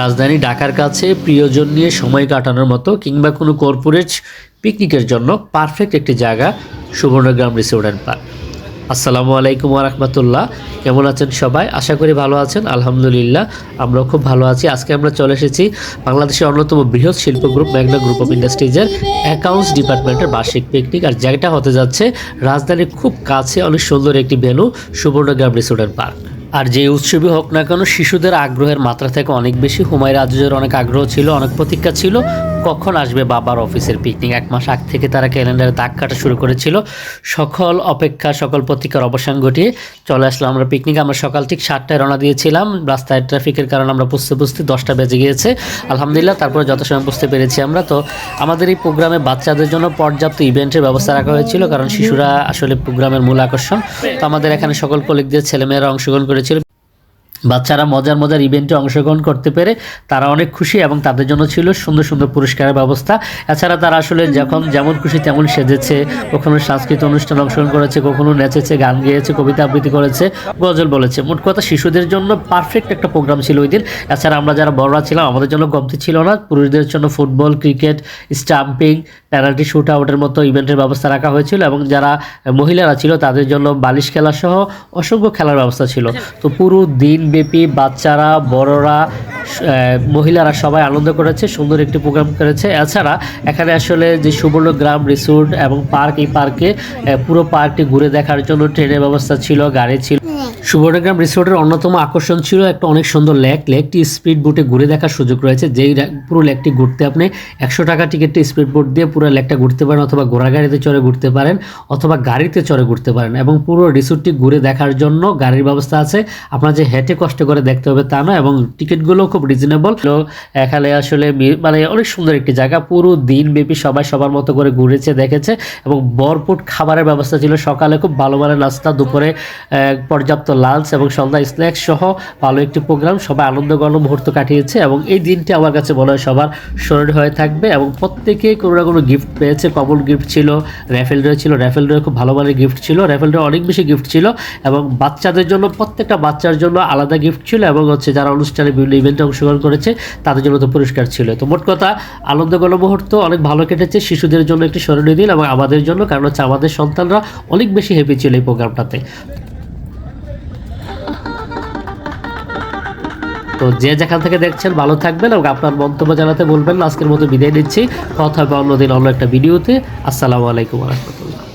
রাজধানী ঢাকার কাছে প্রিয়জন নিয়ে সময় কাটানোর মতো কিংবা কোনো কর্পোরেট পিকনিকের জন্য পারফেক্ট একটি জায়গা সুবর্ণগ্রাম রিসোর্ট অ্যান্ড পার্ক। আসসালামু আলাইকুম রহমতুল্লাহ। কেমন আছেন সবাই? আশা করি ভালো আছেন। আলহামদুলিল্লাহ, আমরাও খুব ভালো আছি। আজকে আমরা চলে এসেছি বাংলাদেশের অন্যতম বৃহৎ শিল্প গ্রুপ ম্যাগনা গ্রুপ অফ ইন্ডাস্ট্রিজের অ্যাকাউন্টস ডিপার্টমেন্টের বার্ষিক পিকনিক। আর জায়গাটা হতে যাচ্ছে রাজধানীর খুব কাছে অনেক সুন্দর একটি venue Subarnagram resort and park. আর যে উৎসবই হোক না কেন, শিশুদের আগ্রহের মাত্রা থেকে অনেক বেশি। হুমায়রা আজুজের অনেক আগ্রহ ছিল, অনেক প্রতীক্ষা ছিল। কখন আসবে বাবার অফিসের পিকনিক এক মাস আগ থেকে তারা ক্যালেন্ডারে দাগ কাটা শুরু করেছিল। সকল অপেক্ষা, সকল প্রতীক্ষার অবসান ঘটিয়ে চলে আসলাম আমরা পিকনিক আমরা সকাল ঠিক সাতটায় রওনা দিয়েছিলাম। রাস্তায় ট্রাফিকের কারণে আমরা বুঝতে বুঝতে দশটা বেজে গিয়েছে। আলহামদুলিল্লাহ, তারপরে যথাসময় বুঝতে পেরেছি আমরা। তো আমাদের এই প্রোগ্রামে বাচ্চাদের জন্য পর্যাপ্ত ইভেন্টের ব্যবস্থা রাখা হয়েছিল, কারণ শিশুরা আসলে প্রোগ্রামের মূল আকর্ষণ। তো আমাদের এখানে সকল কলিগদের ছেলেমেয়েরা অংশগ্রহণ করেছিল বাচ্চারা মজার মজার ইভেন্টে অংশগ্রহণ করতে পেরে তারা অনেক খুশি এবং তাদের জন্য ছিল সুন্দর সুন্দর পুরস্কারের ব্যবস্থা। এছাড়া তারা আসলে যখন যেমন খুশি তেমন সেজেছে, কখনো সাংস্কৃতিক অনুষ্ঠান অংশগ্রহণ করেছে, কখনো নেচেছে, গান গেয়েছে, কবিতা আবৃত্তি করেছে, গজল বলেছে। মোট কথা শিশুদের জন্য পারফেক্ট একটা প্রোগ্রাম ছিল ওই দিন। এছাড়া আমরা যারা বড়রা ছিলাম, আমাদের জন্য কমতি ছিল না। পুরুষদের জন্য football cricket stumping penalty shoot আউটের মতো ইভেন্টের ব্যবস্থা রাখা হয়েছিল এবং যারা মহিলারা ছিল তাদের জন্য বালিশ খেলা সহ অসংখ্য খেলার ব্যবস্থা ছিল। তো পুরো দিনব্যাপী বাচ্চারা, বড়রা মহিলারা সবাই আনন্দ করেছে, সুন্দর একটি প্রোগ্রাম করেছে। এছাড়া এখানে আসলে যে সুবর্ণ গ্রাম রিসোর্ট এবং পার্ক এই পার্কে পুরো পার্কটি ঘুরে দেখার জন্য ট্রেনের ব্যবস্থা ছিল, গাড়ি ছিল। সুবর্ণগ্রাম রিসোর্টের অন্যতম আকর্ষণ ছিল একটা অনেক সুন্দর লেক লেকটি স্পিড বোটে ঘুরে দেখার সুযোগ রয়েছে। যেই পুরো লেকটি ঘুরতে আপনি একশো টাকা টিকিটটি স্পিড বোট দিয়ে পুরো লেকটা ঘুরতে পারেন অথবা ঘোড়া গাড়িতে চড়ে ঘুরতে পারেন অথবা গাড়িতে চড়ে ঘুরতে পারেন এবং পুরো রিসোর্টটি ঘুরে দেখার জন্য গাড়ির ব্যবস্থা আছে। আপনার যে হেঁটে কষ্ট করে দেখতে হবে তা না এবং টিকিটগুলো খুব রিজনেবল এখানে আসলে মানে অনেক সুন্দর একটি জায়গা। পুরো দিন ব্যাপী সবাই সবার মতো করে ঘুরেছে, দেখেছে এবং ভরপুর খাবারের ব্যবস্থা ছিল। সকালে খুব ভালো ভালো নাস্তা, দুপুরে পর্যাপ্ত লাঞ্চ এবং সন্ধ্যা স্ন্যাক্স সহ ভালো একটি প্রোগ্রাম সবাই আনন্দ গণ মুহূর্ত কাটিয়েছে এবং এই দিনটি আমার কাছে মনে হয় সবার স্মরণ হয়ে থাকবে এবং প্রত্যেকে কোনো না কোনো গিফট পেয়েছে। কমন গিফট ছিল র্যাফেল ড্র ছিল র্যাফেল ড্র খুব ভালো ভালো গিফট ছিল র্যাফেল ড্র অনেক বেশি গিফট ছিল এবং বাচ্চাদের জন্য, প্রত্যেকটা বাচ্চার জন্য আলাদা গিফট ছিল এবং হচ্ছে যারা অনুষ্ঠানে বিভিন্ন ইভেন্টে অংশগ্রহণ করেছে, তাদের জন্য তো পুরস্কার ছিল। তো মোট কথা, আনন্দ গণ মুহূর্ত অনেক ভালো কেটেছে, শিশুদের জন্য একটি স্মরণীয় দিন এবং আমাদের জন্য, কারণ হচ্ছে আমাদের সন্তানরা অনেক বেশি হ্যাপি ছিল এই প্রোগ্রামটাতে। তো যে যেখান থেকে দেখছেন, ভালো থাকবেন এবং আপনার মন্তব্য জানাতে বলবেন আজকের মতো বিদায় নিচ্ছি। কথা হবে অন্যদিন অন্য একটা ভিডিওতে। আসসালামু আলাইকুম রহমতুল্লাহ।